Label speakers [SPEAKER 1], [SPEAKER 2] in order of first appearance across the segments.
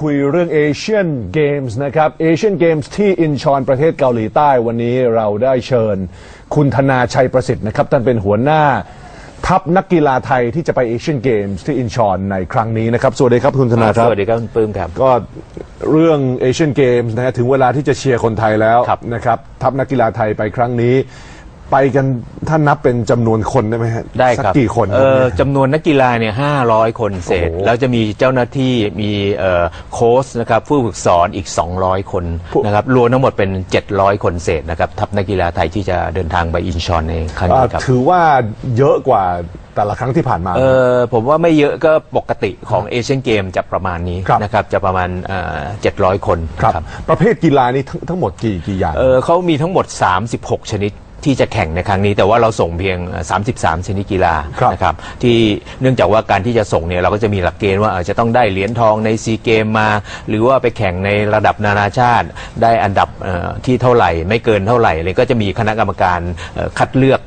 [SPEAKER 1] คุยเรื่องเอเชียนเกมส์นะครับเอเชียนเกมส์ที่อินชอนประเทศเกาหลีใต้วันนี้เราได้เชิญ คุณธนาชัยประสิทธิ์นะครับท่านเป็นหัวหน้า ทัพนักกีฬาไทยที่จะไปเอเชียนเกมส์ที่อินชอนในครั้งนี้นะครับ สวัสดีครับคุณธนาครับ
[SPEAKER 2] สวัสดีครับคุณปื้มครับ
[SPEAKER 1] ก็เรื่องเอเชียนเกมส์นะฮะถึงเวลาที่จะเชียร์คนไทยแล้ว
[SPEAKER 2] ครับ
[SPEAKER 1] นะครับทัพนักกีฬาไทยไปครั้งนี้ ไปกันท่านนับเป็นจำนวนคนได้ไหมฮะ
[SPEAKER 2] ได้
[SPEAKER 1] สัก
[SPEAKER 2] ครับ
[SPEAKER 1] กี่คน
[SPEAKER 2] เอ
[SPEAKER 1] รับ
[SPEAKER 2] อ
[SPEAKER 1] เนี่ย
[SPEAKER 2] จำนวนนักกีฬาเนี่ยห้าร้อยคนเศษ
[SPEAKER 1] โอ้โห
[SPEAKER 2] แล้วจะมีเจ้าหน้าที่มีเอ่อโค้ชนะครับผู้ฝึกสอนอีก 200 คน
[SPEAKER 1] ผู้
[SPEAKER 2] นะครับรวมทั้งหมดเป็น 700 คนเศษนะครับทัพนักกีฬาไทยที่จะเดินทางไปอินชอนในครั้ง
[SPEAKER 1] อ่า
[SPEAKER 2] นี้ครับ
[SPEAKER 1] ถือว่าเยอะกว่าแต่ละครั้งที่ผ่านมา
[SPEAKER 2] เออผมว่าไม่เยอะก็ปกติของเอเชียนเกมจะประมาณนี้
[SPEAKER 1] ครับ
[SPEAKER 2] นะครับจะประมาณเจ็ดร้อยคน
[SPEAKER 1] ครับ
[SPEAKER 2] นะครับ
[SPEAKER 1] ประเภทกีฬานี้ทั้งทั้งหมดกี่กี่อย่าง
[SPEAKER 2] เออเขามีทั้งหมด 36 ชนิด ที่จะแข่งในครั้งนี้ แต่ว่าเราส่งเพียงเอ่อ33 ชนิดกีฬา
[SPEAKER 1] ครับ
[SPEAKER 2] นะครับที่เนื่องจากว่าการที่จะส่งเนี่ยเราก็จะมีหลักเกณฑ์ว่าเอ่อจะต้องได้เหรียญทองในซีเกมมา หรือว่าไปแข่งในระดับนานาชาติ ได้อันดับเอ่อที่เท่าไหร่ ไม่เกินเท่าไหร่เลยก็จะมีคณะกรรมการเอ่อคัดเลือก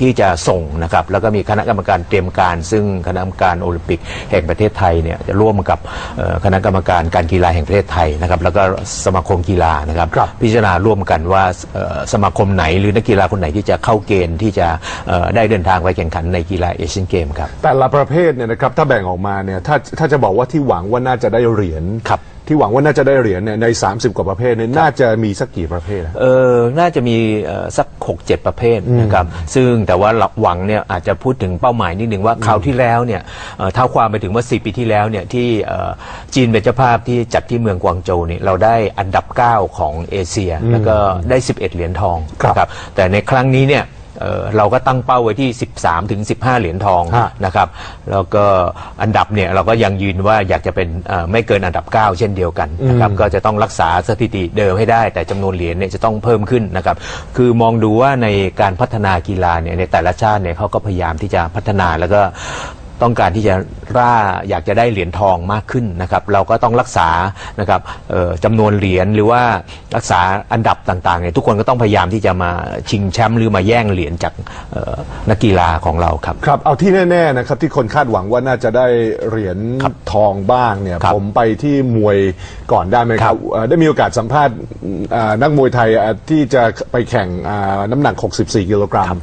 [SPEAKER 2] ที่จะส่งนะครับแล้วก็มีคณะกรรมการเตรียมการ ซึ่งคณะกรรมการโอลิมปิกแห่งประเทศไทยเนี่ยจะร่วมกับเอ่อคณะกรรมการการกีฬาแห่งประเทศไทยนะครับแล้วก็สมาคมกีฬานะครับ
[SPEAKER 1] ครับ
[SPEAKER 2] พิจารณาร่วมกันว่าเอ่อสมาคมไหนหรือนักกีฬาคนไหนที่จะเข้าเกณฑ์ที่จะเอ่อได้เดินทางไปแข่งขันในกีฬาเอเชียนเกมครับ
[SPEAKER 1] แต่ละประเภทเนี่ยนะครับถ้าแบ่งออกมาเนี่ยถ้าถ้าจะบอกว่าที่หวังว่าน่าจะได้เหรียญ
[SPEAKER 2] ครับ
[SPEAKER 1] ที่หวังว่าน่าจะได้เหรียญเนี่ยใน 30 กว่าประเภทเนี่ยน่าจะมีสักกี่ประเภทอะ
[SPEAKER 2] เออน่าจะมีเอ่อสัก 6 7 ประเภทนะครับ ซึ่งแต่ว่าหลักหวังเนี่ยอาจจะพูดถึงเป้าหมายนิดหนึ่งว่าคราวที่แล้วเนี่ยเอ่อเท่าความไปถึงว่า 4 ปีที่แล้วเนี่ยที่เอ่อจีนเป็นเจ้าภาพที่จัดที่เมืองกวางโจวเนี่ยเราได้อันดับ 9 ของเอเชีย แล้วก็ได้ 11 เหรียญทอง
[SPEAKER 1] ครับ
[SPEAKER 2] นะครับแต่ในครั้งนี้เนี่ย เอ่อเราก็ตั้งเป้าไว้ที่ 13ถึง15 เหรียญทอง
[SPEAKER 1] ฮะ
[SPEAKER 2] นะครับแล้วก็อันดับเนี่ยเราก็ยังยืนว่าอยากจะเป็นเอ่อไม่เกินอันดับ 9 เช่นเดียวกันนะครับก็จะต้องรักษาสถิติเดิมให้ได้ แต่จำนวนเหรียญเนี่ยจะต้องเพิ่มขึ้นนะครับคือมองดูว่าในการพัฒนากีฬาเนี่ยในแต่ละชาติเนี่ยเขาก็พยายามที่จะพัฒนาแล้วก็ ต้องการที่จะร่าอยากจะได้เหรียญทองมากขึ้นนะครับ เราก็ต้องรักษานะครับเอ่อจำนวนเหรียญหรือว่ารักษาอันดับต่างๆเนี่ยทุกคนก็ต้องพยายามที่จะมาชิงแชมป์หรือมาแย่งเหรียญจากเอ่อนักกีฬาของเราครับ
[SPEAKER 1] ครับ เอาที่แน่ๆนะครับที่คนคาดหวังว่าน่าจะได้เหรียญทองบ้างเนี่ย
[SPEAKER 2] ครับ
[SPEAKER 1] ผมไปที่มวยก่อนได้ไหมค
[SPEAKER 2] ครั
[SPEAKER 1] รับบเอ่อได้มีโอกาสสัมภาษณ์อ่านักมวยไทยอะที่จะไปแข่งอ่าน้ำหนัก 64 กิโลกรัม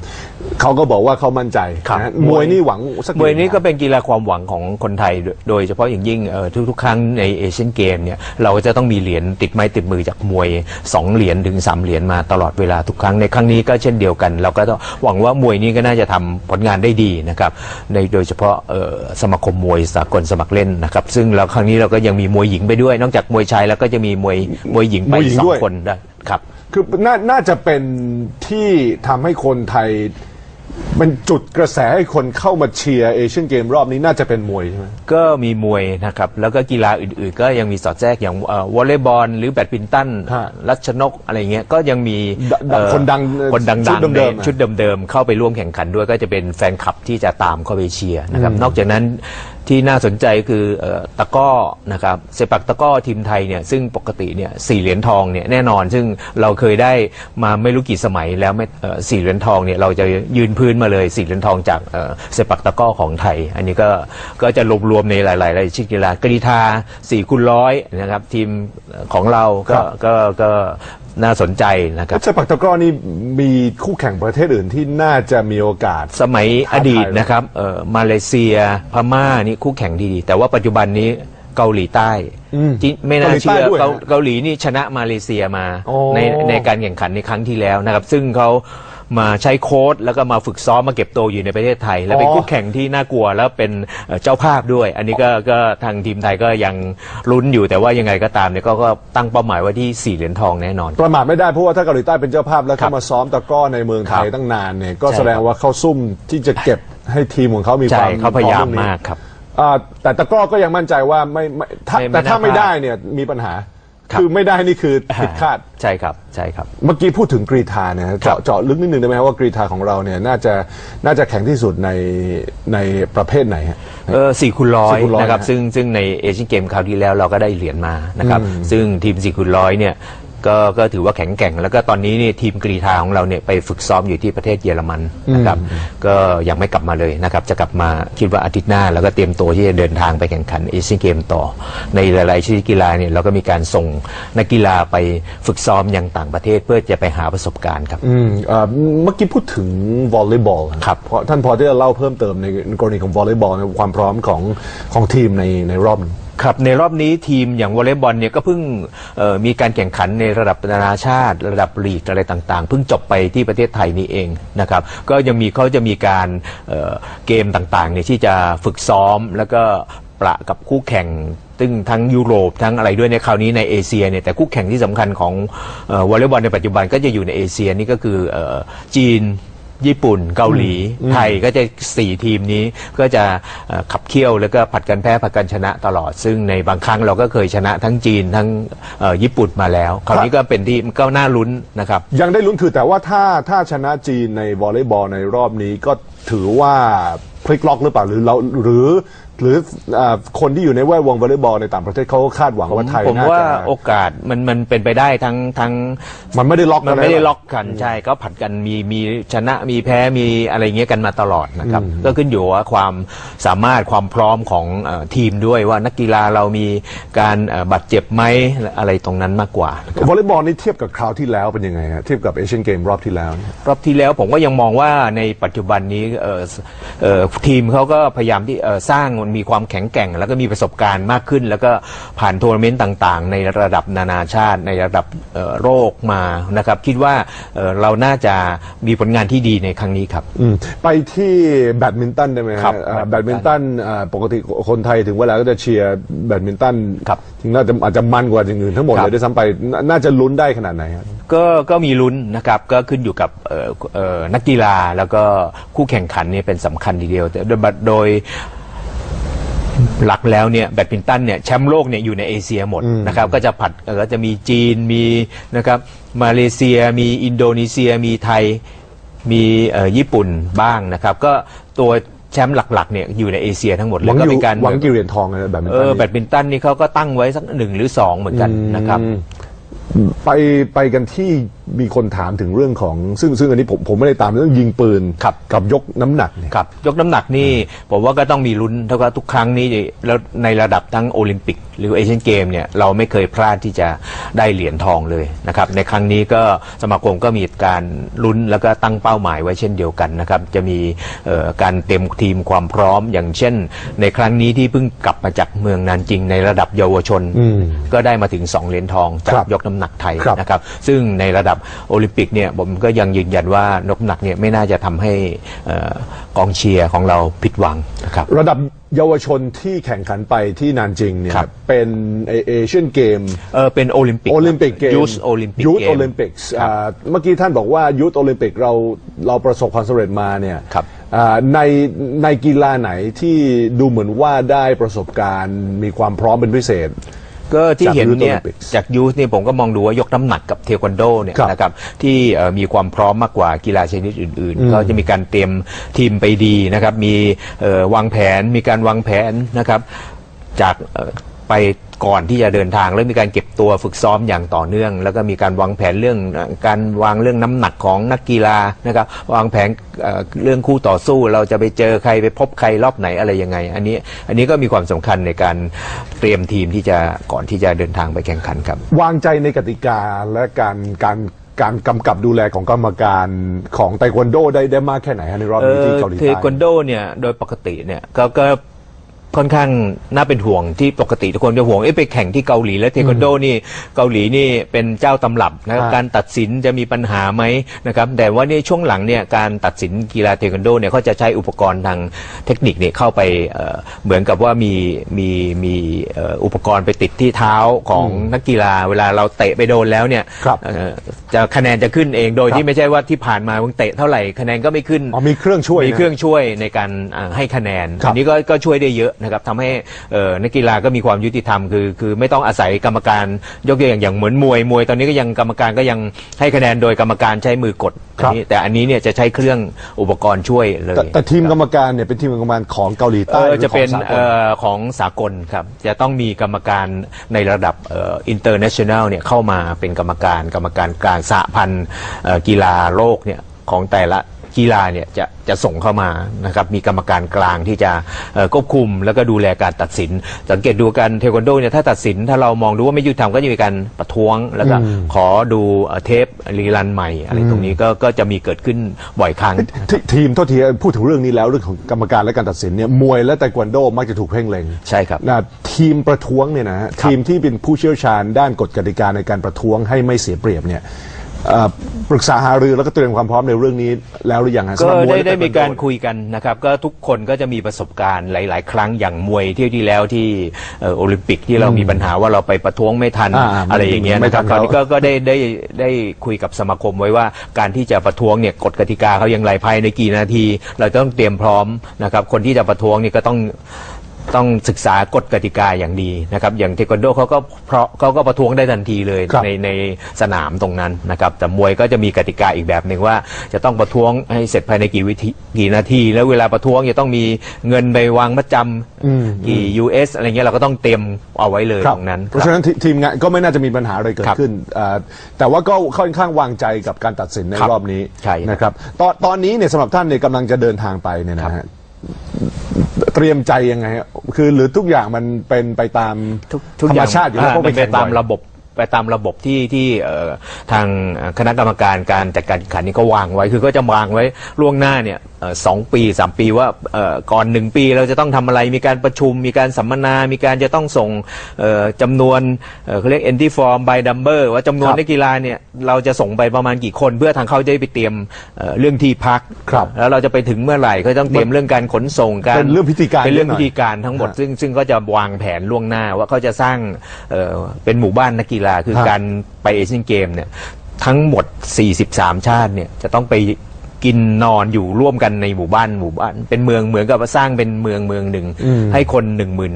[SPEAKER 1] เขาก็บอกว่าเขามั่นใจ
[SPEAKER 2] ครับ
[SPEAKER 1] นะฮะมวยนี่หวังสัก
[SPEAKER 2] มวยนี้ก็
[SPEAKER 1] เหรีญ
[SPEAKER 2] เป็นกีฬาความหวังของคนไทย โดยโดยเฉพาะอย่างยิ่งเอ่อทุกๆ ครั้งในเอเชียนเกมเนี่ยเราก็จะต้องมีเหรียญติดไม้ติดมือจากมวย 2 เหรียญถึง 3 เหรียญมาตลอดเวลาทุกครั้งในครั้งนี้ก็เช่นเดียวกัน เราก็ต้องหวังว่ามวยนี้ก็น่าจะทำผลงานได้ดีนะครับในโดยเฉพาะเอ่อสมาคมมวยสากลสมัครเล่นนะครับซึ่งเราครั้งนี้เราก็ยังมีมวยหญิงไปด้วย นอกจากมวยชายแล้วก็จะมีมวยมวยหญิงไป
[SPEAKER 1] มวยหญิง
[SPEAKER 2] สอ
[SPEAKER 1] ด้
[SPEAKER 2] ง
[SPEAKER 1] วย
[SPEAKER 2] คนได้ครับ
[SPEAKER 1] คือน่าน่าจะเป็นที่ทำให้คนไทย เป็นจุดกระแสให้คนเข้ามาเชียร์เอเชียนเกมรอบนี้น่าจะเป็นมวยใช่ไหม
[SPEAKER 2] ก็มีมวยนะครับ แล้วก็กีฬาอื่นๆ ก็ยังมีสอดแทรกอย่างเอ่อวอลเลย์บอลหรือแบดมินตัน
[SPEAKER 1] ฮะ
[SPEAKER 2] รัชนกอะไรเงี้ยก็ยังมี
[SPEAKER 1] ดเอ่อคนดัง
[SPEAKER 2] คนดัง
[SPEAKER 1] ชุด
[SPEAKER 2] ๆ
[SPEAKER 1] เดิ
[SPEAKER 2] ใน
[SPEAKER 1] มๆอะ
[SPEAKER 2] ชุดเดิมๆเข้าไปร่วมแข่งขันด้วยก็จะเป็นแฟนคลับที่จะตามเข้าไปเชียร์นะครับนอกจากนั้นที่น่าสนใจคือตะก้อนะครับเซปักตะก้อทีมไทยเนี่ยซึ่งปกติเนี่ยสี่เหรียญทองเนี่ยแน่นอน ซึ่งเราเคยได้มาไม่รู้กี่สมัยแล้วไม่สี่เหรียญทองเนี่ยเราจะยืนพื้นมาเลยสี่เหรียญทองจากเซปักตะก้อของไทย อันนี้ก็ก็จะรวมรวมในหลายๆรายชื่อกีฬากรีธาสี่คูณร้อยนะครับทีมของเราก็ก็ก็ น่าสนใจนะครับ
[SPEAKER 1] เซปักตะกร้อนี่มีคู่แข่งประเทศอื่นที่น่าจะมีโอกาส
[SPEAKER 2] สมัยอดีต
[SPEAKER 1] ท้าทาย
[SPEAKER 2] นะครับเอ่อมาเลเซีย พม่านี่คู่แข่งดีๆแต่ว่าปัจจุบันนี้เกาหลีใต้
[SPEAKER 1] อืม
[SPEAKER 2] ที่ไม่น่าเชื่อ
[SPEAKER 1] เกาหลีใต้ด้วย
[SPEAKER 2] เกา
[SPEAKER 1] ฮะ
[SPEAKER 2] เกาหลีนี่ชนะมาเลเซียมา
[SPEAKER 1] โอ้
[SPEAKER 2] ในในการแข่งขันในครั้งที่แล้วนะครับ ซึ่งเขา มาใช้โค้ดแล้วก็มาฝึกซ้อมมาเก็บตัวอยู่ในประเทศไทย และเป็นคู่แข่งที่น่ากลัวแล้วเป็นเอ่อเจ้าภาพด้วย อันนี้ก็ก็ทางทีมไทยก็ยังลุ้นอยู่แต่ว่ายังไงก็ตามเนี่ยก็ก็ตั้งเป้าหมายไว้ที่สี่เหรียญทองแน่นอน
[SPEAKER 1] ประมาทไม่ได้เพราะว่าถ้าเกาหลีใต้เป็นเจ้าภาพแล้ว
[SPEAKER 2] ครั
[SPEAKER 1] เข้า
[SPEAKER 2] บ
[SPEAKER 1] มาซ้อมตะกร้อในเมืองไทย
[SPEAKER 2] ครับ
[SPEAKER 1] ตั้งนานเนี่ยก็
[SPEAKER 2] ใช่
[SPEAKER 1] แสดงว่าเขาซุ่มที่จะเก็บให้ทีมของเขามีค
[SPEAKER 2] ใช่
[SPEAKER 1] วาม
[SPEAKER 2] เขาพยายาม
[SPEAKER 1] พร้อเรื่องนี้
[SPEAKER 2] มากครับ
[SPEAKER 1] อ่าแต่ตะกร้อก็ยังมั่นใจว่าไม่ไม่ถ้า
[SPEAKER 2] ไม่ไม่
[SPEAKER 1] แต่ถ้า
[SPEAKER 2] น่า
[SPEAKER 1] ไม่
[SPEAKER 2] พลาด
[SPEAKER 1] ได้เนี่ยมีปัญหา
[SPEAKER 2] ครับ
[SPEAKER 1] คือไม่ได้นี่คือผิดคาด
[SPEAKER 2] ใช่ครับใช่ครับ
[SPEAKER 1] เมื่อกี้พูดถึงกรีธาเนี่ยเจาะเจาะลึกนิดนึงได้ไหมครับว่ากรีธาของเราเนี่ยน่าจะน่าจะแข็งที่สุดในในประเภทไหนฮะ
[SPEAKER 2] เออสี่คูณร้อย
[SPEAKER 1] 4คูณร้อย
[SPEAKER 2] นะครับ
[SPEAKER 1] นะ
[SPEAKER 2] ซึ่งซึ่งในเอเชียนเกมคราวที่แล้วเราก็ได้เหรียญมานะครับ ซึ่งทีมสี่คูณร้อยเนี่ย ก็ก็ถือว่าแข็งแกร่ง แล้วก็ตอนนี้เนี่ยทีมกรีฑาของเราเนี่ยไปฝึกซ้อมอยู่ที่ประเทศเยอรมันนะครับก็ยังไม่กลับมาเลยนะครับจะกลับมาคิดว่าอาทิตย์หน้า แล้วก็เตรียมตัวที่จะเดินทางไปแข่งขันเอเชียนเกมต่อ ในหลายๆชนิดกีฬาเนี่ยเราก็มีการส่งนักกีฬาไปฝึกซ้อมยังต่างประเทศเพื่อจะไปหาประสบการณ์ครับ
[SPEAKER 1] อืมเอ่อเมื่อกี้พูดถึงวอลเลย์บอล
[SPEAKER 2] ครับ
[SPEAKER 1] เพราะท่านพอที่จะเล่าเพิ่มเติมในกรณีของวอลเลย์บอลในความพร้อมของของทีมในในรอบนี้
[SPEAKER 2] ครับในรอบนี้ทีมอย่างวอลเลย์บอลเนี่ยก็เพิ่งมีการแข่งขันในระดับนานาชาติ ระดับลีกอะไรต่างๆ เพิ่งจบไปที่ประเทศไทยนี้เองนะครับ ก็ยังมีเขาจะมีการเเกมต่างๆเนี่ยที่จะฝึกซ้อมแล้วก็ประกับคู่แข่งซึ่งทั้งยุโรปทั้งอะไรด้วยในคราวนี้ในเอเชียเนี่ยแต่คู่แข่งที่สำคัญของออวอลเลย์บอลในปัจจุบันก็จะอยู่ในเอเชียนี่ก็คือออจีน ญี่ปุ่นเกาหลีไทยก็จะสี่ทีมนี้ก็จะเอ่อขับเคี่ยวแล้วก็ผัดกันแพ้ผัดกันชนะตลอด ซึ่งในบางครั้งเราก็เคยชนะทั้งจีนทั้งเอ่อญี่ปุ่นมาแล้ว คราวนี้ก็เป็นที่ก็น่าลุ้นนะครับ
[SPEAKER 1] ยังได้ลุ้นคือแต่ว่าถ้าถ้าชนะจีนในวอลเลย์บอลในรอบนี้ก็ถือว่าพลิกล็อกหรือเปล่าหรือเราหรือหรืออ่าคนที่อยู่ในแวดวงวอลเลย์บอลในต่างประเทศเขาก็คาดหวังว่าไทย
[SPEAKER 2] ผม
[SPEAKER 1] น่า
[SPEAKER 2] ว่า
[SPEAKER 1] จะ
[SPEAKER 2] โอกาสมันมันเป็นไปได้ทั้งทั้ง
[SPEAKER 1] มันไม่ได้ล็อก
[SPEAKER 2] มันไม่ได้ะ
[SPEAKER 1] ร
[SPEAKER 2] ล็อกกันใช่ก็ผัดกันมีมีชนะมีแพ้มีอะไรเงี้ยกันมาตลอดนะครับ ก็ขึ้นอยู่ว่าความสามารถความพร้อมของเอ่อทีมด้วยว่านักกีฬาเรามีการเอ่อบาดเจ็บไหมอะไรตรงนั้นมากกว่า
[SPEAKER 1] วอลเลย์บอลนี่เทียบกับคราวที่แล้วเป็นยังไงฮะเทียบกับเอเชียนเกมรอบที่แล้วเนี่ย
[SPEAKER 2] รอบที่แล้วผมก็ยังมองว่าในปัจจุบันนี้เอ่อเอ่อทีมเขาก็พยายามที่เอ่อสร้างมันมีความแข็งแกร่ง แล้วก็มีประสบการณ์มากขึ้น แล้วก็ผ่านทัวร์นาเมนต์ต่างๆ ในระดับนานาชาติในระดับเอ่อโลกมานะครับ คิดว่าเอ่อเราน่าจะมีผลงานที่ดีในครั้งนี้ครับ
[SPEAKER 1] อืมไปที่แบดมินตันได้ไหมฮะ
[SPEAKER 2] ครับ
[SPEAKER 1] อ่าแบดมินตันอ่าปกติคนไทยถึงเวลาก็จะเชียร์แบดมินตัน
[SPEAKER 2] ครับ
[SPEAKER 1] ถึงน่าจะอาจจะมันกว่าอย่างอื่นทั้งหมด
[SPEAKER 2] ครับ
[SPEAKER 1] เลยด้วยซ้ำไปน่าน่าจะลุ้นได้ขนาดไหนครับ
[SPEAKER 2] ก็ก็มีลุ้นนะครับก็ขึ้นอยู่กับเอ่อเอ่อนักกีฬาแล้วก็คู่แข่งขันเนี่ยเป็นสำคัญทีเดียวแต่โดยโดย หลักแล้วเนี่ยแบดมินตันเนี่ยแชมป์โลกเนี่ยอยู่ในเอเชียหมดนะครับก็จะผัดเอ่อก็จะมีจีนมีนะครับมาเลเซีย มีอินโดนีเซีย มีไทยมีเอ่อญี่ปุ่นบ้างนะครับก็ตัวแชมป์หลักๆเนี่ยอยู่ในเอเชียทั้งหมด
[SPEAKER 1] ห
[SPEAKER 2] แล้
[SPEAKER 1] วั
[SPEAKER 2] ว
[SPEAKER 1] ง
[SPEAKER 2] ก็
[SPEAKER 1] อยู่
[SPEAKER 2] เป็นการ
[SPEAKER 1] หวังกี่เหรียญทองนะแบดมิน
[SPEAKER 2] เอ
[SPEAKER 1] ตัน
[SPEAKER 2] อ
[SPEAKER 1] นี่
[SPEAKER 2] แบดมินตันนี่เขาก็ตั้งไว้สักหนึ่งหรือสองเหมือนกันนะครับ
[SPEAKER 1] ไปไปกันที่มีคนถามถึงเรื่องของ ซึ่งซึ่งอันนี้ผมผมไม่ได้ตามเรื่องยิงปืน
[SPEAKER 2] ครับ
[SPEAKER 1] กับยกน้ำหนักเนี่ย
[SPEAKER 2] ครับยกน้ำหนักนี่ผมว่าก็ต้องมีลุ้นเท่ากับทุกครั้งนี่แล้วในระดับทั้งโอลิมปิก หรือเอเชียนเกมเนี่ยเราไม่เคยพลาดที่จะได้เหรียญทองเลยนะครับในครั้งนี้ก็สมาคมก็มีการลุ้นแล้วก็ตั้งเป้าหมายไว้เช่นเดียวกันนะครับจะมีเอ่อการเต็มทีมความพร้อมอย่างเช่น ในครั้งนี้ที่เพิ่งกลับมาจากเมืองนานจริงในระดับเยาวชนก็ได้มาถึง2เหรียญทองจา
[SPEAKER 1] ครั
[SPEAKER 2] ก
[SPEAKER 1] บ
[SPEAKER 2] ยกน้ำหนักไทยนะครับซึ่งในระดับโอลิมปิกเนี่ยผมก็ยังยืนยันว่านกหนักเนี่ยไม่น่าจะทำให้กองเชียร์ของเราผิดหวังนะครับ
[SPEAKER 1] ระดับเยาวชนที่แข่งขันไปที่นานจริงเนี่ยเป็นเอเชียนเกม
[SPEAKER 2] เออเป็นโอลิมปิก
[SPEAKER 1] โอลิมปิกเกม
[SPEAKER 2] ยูสโอลิมปิก
[SPEAKER 1] ยูท
[SPEAKER 2] เก
[SPEAKER 1] โอลิมปิกเมื่อกี้ท่านบอกว่ายูทโอลิมปิกเราเราประสบความสำเร็จมาเนี่ยในในกีฬาไหนที่ดูเหมือนว่าได้ประสบการณ์มีความพร้อมเป็นพิเศษ
[SPEAKER 2] ก็ที่เห็นเนี่ย
[SPEAKER 1] จาก Youth Olympics
[SPEAKER 2] จากยูสเนี่ยผมก็มองดูว่ายกน้ำหนักกับเทควันโดเนี่ย
[SPEAKER 1] ครับ
[SPEAKER 2] นะครับที่เอ่อมีความพร้อมมากกว่ากีฬาชนิดอื่นๆ ก็จะมีการเตรียมทีมไปดีนะครับ มีเอ่อวางแผนมีการวางแผนนะครับจากเอ่อ ไปก่อนที่จะเดินทาง แล้วมีการเก็บตัวฝึกซ้อมอย่างต่อเนื่อง แล้วก็มีการวางแผนเรื่องเอ่อการวางเรื่องน้ำหนักของนักกีฬานะครับวางแผนเอ่อเรื่องคู่ต่อสู้ เราจะไปเจอใครไปพบใครรอบไหนอะไรยังไง อันนี้อันนี้ก็มีความสำคัญในการเตรียมทีมที่จะก่อนที่จะเดินทางไปแข่งขันครับ
[SPEAKER 1] วางใจในกติกาและการการการกำกับดูแลของกรรมการของไตควันโดได้ได้มากแค่ไหนฮะในรอบนี้ที่เกาหลี
[SPEAKER 2] เท
[SPEAKER 1] ใต้
[SPEAKER 2] ควันโดเนี่ยโดยปกติเนี่ยก็ก็ ค่อนข้างน่าเป็นห่วงที่ปกติทุกคนจะห่วงเอ๊ะไปแข่งที่เกาหลีแล้วเทควันโดนี่เกาหลีนี่เป็นเจ้าตำรับนะครับ
[SPEAKER 1] อ่า
[SPEAKER 2] การตัดสินจะมีปัญหาไหมนะครับแต่ว่าในช่วงหลังเนี่ยการตัดสินกีฬาเทควันโดเนี่ยเขาจะใช้อุปกรณ์ทางเทคนิคเนี่ยเข้าไปเอ่อเหมือนกับว่ามีมีมีเอ่ออุปกรณ์ไปติดที่เท้าของนักกีฬา เวลาเราเตะไปโดนแล้วเนี่ย
[SPEAKER 1] ครับ
[SPEAKER 2] เอ่อจะคะแนนจะขึ้นเองโดย
[SPEAKER 1] ครับ
[SPEAKER 2] ที่ไม่ใช่ว่าที่ผ่านมามึงเตะเท่าไหร่คะแนนก็ไม่ขึ้น
[SPEAKER 1] อ๋อมีเครื่องช่วย
[SPEAKER 2] มี
[SPEAKER 1] นะ
[SPEAKER 2] เครื่องช่วยในการอ่าให้คะแนน
[SPEAKER 1] ครับ
[SPEAKER 2] อันนี้ก็ก็ช่วยได้เยอะนะครับทำให้เอ่อนักกีฬาก็มีความยุติธรรมคือคือไม่ต้องอาศัยกรรมการยกตัวอย่างอย่างเหมือนมวยมวย ตอนนี้ก็ยังกรรมการก็ยังให้คะแนนโดยกรรมการใช้มือกด
[SPEAKER 1] ครับ
[SPEAKER 2] อันนี้แต่อันนี้เนี่ยจะใช้เครื่องอุปกรณ์ช่วยเลย
[SPEAKER 1] แต่แต่ทีมกรรมการเนี่ยเป็นทีมกรรมการของเกาหลี
[SPEAKER 2] เอ
[SPEAKER 1] ใต้
[SPEAKER 2] อ
[SPEAKER 1] หรือ
[SPEAKER 2] จะเป็น
[SPEAKER 1] ของสากล
[SPEAKER 2] เอ่อของสากลครับจะต้องมีกรรมการในระดับเอินเตอร์เนชั่นแนลเนี่ยเข้ามาเป็นกรรมการกรรมการกลางสหพันธ์เอ่อกีฬาโลกเนี่ยของแต่ละ กีฬาเนี่ยจะจะส่งเข้ามานะครับมีกรรมการกลางที่จะเอ่อควบคุมแล้วก็ดูแลการตัดสิน สังเกตดูการเทควันโดเนี่ยถ้าตัดสินถ้าเรามองดูว่าไม่ยุติธรรมก็จะมีการประท้วง แล้วก็ขอดูเอ่อเทปรีรันใหม่อะไรตรงนี้ก็ก็จะมีเกิดขึ้นบ่อยครั้ง
[SPEAKER 1] ททีมโทษทีพูดถึงเรื่องนี้แล้วเรื่องของกรรมการและการตัดสินเนี่ยมวยและไตกวันโดมักจะถูกเพ่งเล็ง
[SPEAKER 2] ใช่ครับ
[SPEAKER 1] นะทีมประท้วงเนี่ยนะฮะทีมที่เป็นผู้เชี่ยวชาญด้านกฎกติกาในการประท้วงให้ไม่เสียเปรียบเนี่ย เอ่อปรึกษาหารือแล้วก็เตรียมความพร้อมในเรื่องนี้แล้วหรือยังฮะ
[SPEAKER 2] ก็
[SPEAKER 1] สำหรับมวย
[SPEAKER 2] ได้
[SPEAKER 1] และ
[SPEAKER 2] ได้มีการ
[SPEAKER 1] เทควันโด
[SPEAKER 2] คุยกันนะครับก็ทุกคนก็จะมีประสบการณ์หลาย ๆ ครั้งอย่างมวยเที่ยวที่แล้วที่เอ่อโอลิมปิกที่เรามีปัญหาว่าเราไปประท้วงไม่ทัน
[SPEAKER 1] อ่า
[SPEAKER 2] อะไรอย่างเงี้ย
[SPEAKER 1] ไม่
[SPEAKER 2] นะค
[SPEAKER 1] ทั
[SPEAKER 2] รั
[SPEAKER 1] น
[SPEAKER 2] บคราวนี้
[SPEAKER 1] เขา
[SPEAKER 2] ก็ก็ได้ได้ได้คุยกับสมาคมไว้ว่าการที่จะประท้วงเนี่ยกฎกติกาเขาอย่างไรภายในกี่นาที เราต้องเตรียมพร้อมนะครับคนที่จะประท้วงเนี่ยก็ต้อง ต้องศึกษากฎกติกาอย่างดีนะครับอย่างเทควันโดเขาก็เพราะเขาก็ประท้วงได้ทันทีเลย
[SPEAKER 1] ครับ
[SPEAKER 2] ในในสนามตรงนั้นนะครับแต่มวยก็จะมีกติกาอีกแบบหนึ่งว่า จะต้องประท้วงให้เสร็จภายในกี่วิธีกี่นาที แล้วเวลาประท้วงจะต้องมีเงินไปวางมัดจำกี่ US อะไรเงี้ยเราก็ต้องเตรียมเอาไว้เลย
[SPEAKER 1] ครับ
[SPEAKER 2] ตรงนั้น
[SPEAKER 1] เพราะฉะนั้นทีทีมงานก็ไม่น่าจะมีปัญหาอะไรเกิด
[SPEAKER 2] ครับ
[SPEAKER 1] ขึ้นอ่าแต่ว่าก็ค่อนข้างวางใจกับการตัดสินใน
[SPEAKER 2] ครับ
[SPEAKER 1] รอบนี้
[SPEAKER 2] ใช่
[SPEAKER 1] นะครับ ตอนตอนนี้เนี่ยสำหรับท่านเนี่ยกำลังจะเดินทางไปเนี่ยนะฮะ เตรียมใจยังไงฮะคือหรือทุกอย่างมันเป็นไปตาม
[SPEAKER 2] ทุกทุก
[SPEAKER 1] ธร
[SPEAKER 2] อ
[SPEAKER 1] รม
[SPEAKER 2] ย่าง
[SPEAKER 1] ชาติอยู่แล้ว
[SPEAKER 2] อ่
[SPEAKER 1] เพราะ
[SPEAKER 2] ไป
[SPEAKER 1] ไปแข่ง
[SPEAKER 2] ตาม
[SPEAKER 1] บ่อย
[SPEAKER 2] ระบบไปตามระบบที่ที่เอ่อทางคณะกรรมการการจัดการแข่งขันนี่ก็วางไว้คือก็จะวางไว้ล่วงหน้าเนี่ยเอ่อ สองปีสามปีว่าเอ่อก่อนหนึ่งปีเราจะต้องทำอะไรมีการประชุมมีการสัมมนา มีการจะต้องส่งเอ่อจำนวนเอ่อเขาเรียก entry form by number ว่าจำนวน
[SPEAKER 1] ครับ
[SPEAKER 2] นักกีฬาเนี่ยเราจะส่งไปประมาณกี่คน เพื่อทางเขาจะได้ไปเตรียมเอ่อเรื่องที่พัก
[SPEAKER 1] ครับ
[SPEAKER 2] แล้วเราจะไปถึงเมื่อไหร่ก็ต้องเตรียมเรื่องการขนส่งการ
[SPEAKER 1] เป็นเรื่องพิธีการ
[SPEAKER 2] เป็นเรื่อง
[SPEAKER 1] นิดหน่อย
[SPEAKER 2] พิธีการทั้งหมด
[SPEAKER 1] ฮะ
[SPEAKER 2] ซึ่งซึ่งก็จะวางแผนล่วงหน้าว่าเขาจะสร้างเอ่อเป็นหมู่บ้านนักกีฬาคือ
[SPEAKER 1] ฮะ
[SPEAKER 2] การไปเอเชียนเกมเนี่ยทั้งหมด 43 ชาติเนี่ยจะต้องไป กินนอนอยู่ร่วมกันในหมู่บ้านหมู่บ้าน เป็นเมืองเหมือนกับว่าสร้างเป็นเมืองเมืองหนึ่ง ให้คน